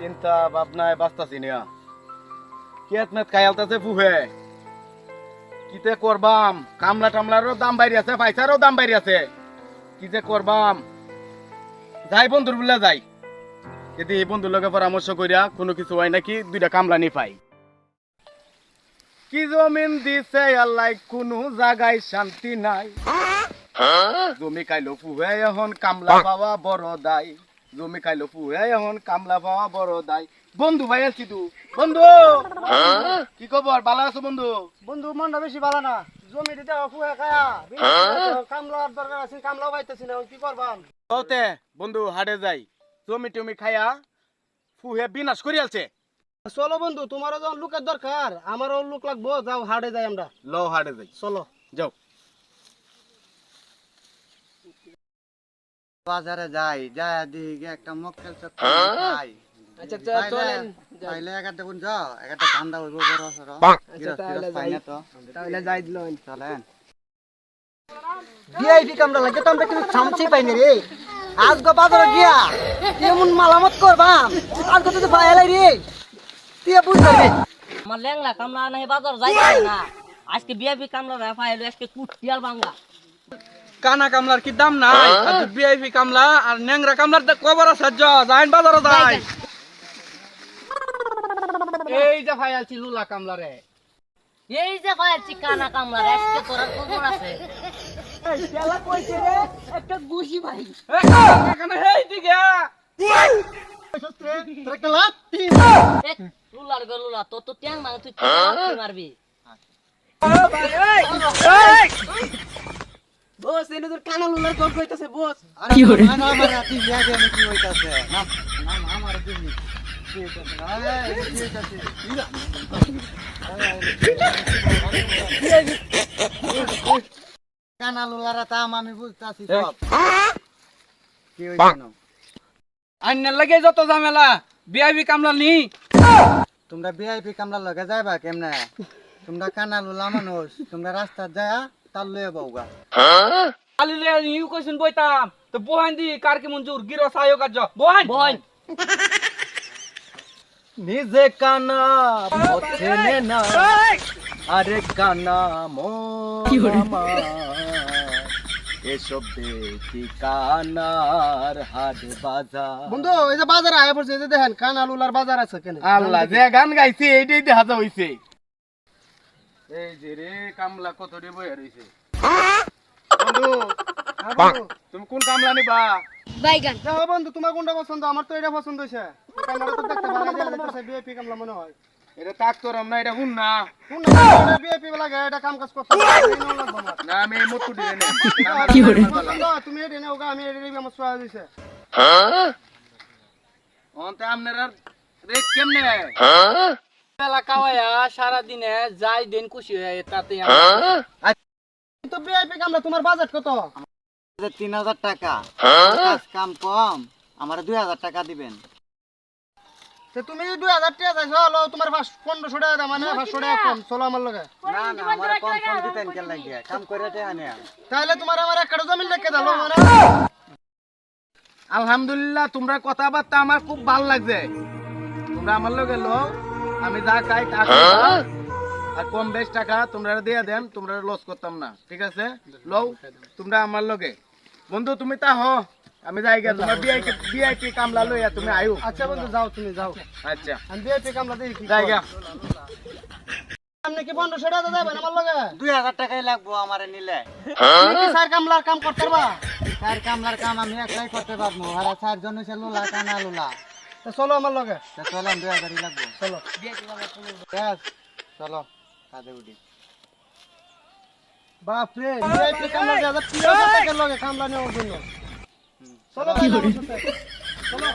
চিন্তা ভাবনায় বাঁচতাছি না কেত মেত খায়ালতাছে ফুহে? কিতে করবাম? কামলা টামলারও দাম বাইরে আছে পয়সারও দাম বাইরে আছে। কি যে করবাম? যাই বন্ধুর বলে যাই। যদি এই বন্ধুর লগে পরামর্শ করিয়া কোনো কিছু হয় নাকি দুইটা কামলা নি পাই। কি জমিন দিছে আল্লাহ কোনো জায়গায় শান্তি নাই। জমি কাইলো ফুহে এখন কামলা পাওয়া বড় দায়। জমি খাইলো ফুহে এখন কামলা পাওয়া বড় দায়। বন্ধু ভাই আছি তু। বন্ধু! কি খবর? ভালো আছো বন্ধু? বন্ধু মনটা বেশি ভালো না। জমি দিতে ফুয়ে খায়া। কামলার দরকার আছে কামলা পাইতেছি না কি করবাম বলতে বন্ধু হাটে যাই। জমি টমি খায়া ফুহে বিনাশ করি আলছে। চলো বন্ধু তোমারও যখন লুকের দরকার আমারও লোক লাগবো যাও হাটে যাই আমরা। লো হাটে যাই। চলো। যাও। বাজারে যাই যাই দিকে একটা মক্কেল চক্কর খাই। আচ্ছা চলেন তাইলে একাতে কোন যাও একাতে ঠান্ডা হইব বড় সর তাহলে পাই না তো। তাহলে যাই দিল চলেন। ভিআইপি কামরা লাগে তো আমরা কিন্তু চামচি পাইনি রে। আজ গো বাজারে গিয়া এমন মালামত করবাম? আজ গো পাইলাই রে। তুই আমার ল্যাংলা কামলা নাই বাজার যাইতে না। আজকে না ফাইলো আজকে কুটিয়াল বাংলা। কানা কামলার কি দাম নাই? আর বিআইপি কামলা আর নেংরা কামলার কবর আছে জ যাইন বাজারে যাই। এই যে ফাইলছি লুলা কামলা রে এই যে কয়েছি কানা কামলা আজকে তোর খবর আছে। খেলা কইছে রে একটা গুছি ভাই। এখানে হেই দিকে। তোর একটা লাত্তি। লুলার গো লুলা তো তো ট্যাং মানে তুই কি মারবি? বস এনে তোর কানা লুলার কল কইতাছে বস কি করে না আমার রাতি বিয়া দিয়ে আমি কি হইতাছে না না আমার হইতাছে আরে কানা লুলারা তাম আমি বুঝতাছি সব কি হইছে না আইনের লাগে যত ঝামেলা বিআইপি কামলা নি তোমরা ভিআইপি কামলা লগে যাইবা কেমনে তোমরা কানা লুলা মানুষ তোমরা রাস্তা যায় তার লয়ে বউগা আলিলে ইউ কইছেন বইতাম। তো বহান দি কার কি মঞ্জুর গিরো সায়ো কাজ বহান! বহন। নিজে কানা না আরে কানা মো এসব দেখি কানার হাট বাজার। বন্ধু এই যে বাজারে আয় পড়ছে এই যে দেখেন কানা লুলার বাজার আছে কেন? আল্লাহ যে গান গাইছে এইটাই দেখা যা হইছে এই যে রে কামলা কত রে বইয়া রইছে? বন্ধু হ্যাঁ তুমি কোন কামলা নিবা? যাও বন্ধু তোমার কোনটা পছন্দ? আমার তো এটা পছন্দ হয়েছে কামলাটা তো দেখতে ভালো লাগে বিএপি কামলা মনে হয়। এটা তাক তোরম না এটা হুন না। কোন বিএপি লাগে এটা কাম কাজ করতে। না আমি মত কুটি নে তুমি এটা নেও আমি এটা নিবি, আমার সোয়া দিছে। অন্তে আপনারা রেট কেমনে? মেলা কাওয়ায়া সারা দিনে যাই দিন খুশি হয়ে তাতে তো বিএপি কামলা তোমার বাজেট কত? তিন হাজার টাকা। কাজ কাম কম আমার দুই হাজার টাকা দিবেন। তুমি দুই হাজার টাকা চাইছো হলো তোমার পনেরোশো টাকা দাম মানে পাঁচশো টাকা কম চলো আমার লগে। না না আমার কম কম দিতেন কেন লাগিয়ে? কাম করে টাকা নেয়া। তাহলে তোমার আমার একটা জমিন লেখে দিলো মানে আলহামদুলিল্লাহ তোমরা কথাবার্তা আমার খুব ভালো লাগছে। তোমরা আমার লগে লো আমি যা চাই তা আর কম বেশ টাকা তোমরা দিয়ে দেন তোমরা লস করতাম না। ঠিক আছে? লও তোমরা আমার লগে। বন্ধু তুমি তা হ আমি যাই গে তোমার বিআই বিআই কি কামলা লইয়া তুমি আয়ু। আচ্ছা বন্ধু যাও তুমি যাও। আচ্ছা। আমি বিএপি কামলা দেখি কি যাই। গা আপনি কি পনেরোশো টাকা যাবেন আমার লগে? দুই হাজার টাকাই লাগবো আমার নিলে। তুমি কি স্যার কামলার কাম করতে পারবা? চার কামলার কাম আমি একলাই করতে পারব। আর চারজন হচ্ছে লুলা কানা লুলা। তো চলো আমার লগে। তা চলেন দুয়া গাড়ি লাগবো। চলো। ব্যাস, চলো কাজে উঠি। বাপরে ভিআইপি কামলা তিন হাজার টাকার লগে কামলা নেওয়ার জন্য। চলো। চলো।